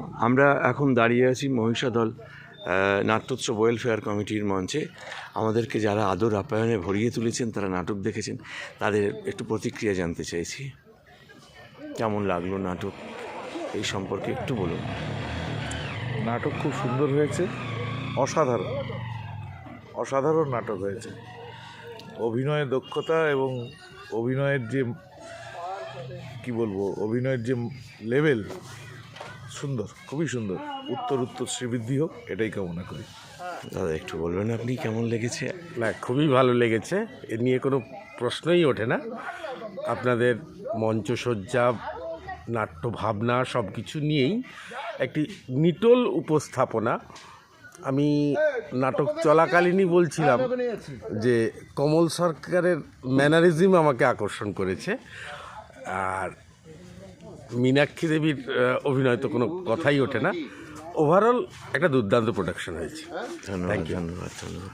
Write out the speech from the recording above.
আমরা এখন দাঁড়িয়ে আছি মহিষাদল নাট্যোৎসব ওয়েলফেয়ার কমিটির মঞ্চে। আমাদেরকে যারা আদর আপ্যায়নে ভরিয়ে তুলেছেন, তারা নাটক দেখেছেন, তাদের একটু প্রতিক্রিয়া জানতে চাইছি। কেমন লাগল নাটক? এই সম্পর্কে একটু বলুন। নাটক খুব সুন্দর হয়েছে। অসাধারণ। অসাধারণ নাটক হয়েছে। অভিনয়ের দক্ষতা এবং অভিনয়ের যে, কি বলব, অভিনয়ের যে লেভেল সুন্দর খুবই সুন্দর। উত্তর উত্তর শ্রীবৃদ্ধি হোক এটাই কামনা করি। দাদা একটু বলবেন আপনি কেমন লেগেছে? না খুবই ভালো লেগেছে। এ নিয়ে কোনো প্রশ্নই ওঠে না। আপনাদের মঞ্চসজ্জা নাট্য ভাবনা সব কিছু নিয়েই একটি নিটোল উপস্থাপনা। আমি নাটক চলাকালীনই বলছিলাম যে কমল সরকারের ম্যানারিজম আমাকে আকর্ষণ করেছে। আর মীনাক্ষী দেবীর অভিনয় তো কোনো কথাই ওঠে না। ওভারঅল একটা দুর্দান্ত প্রোডাকশন হয়েছে। ধন্যবাদ ধন্যবাদ ধন্যবাদ।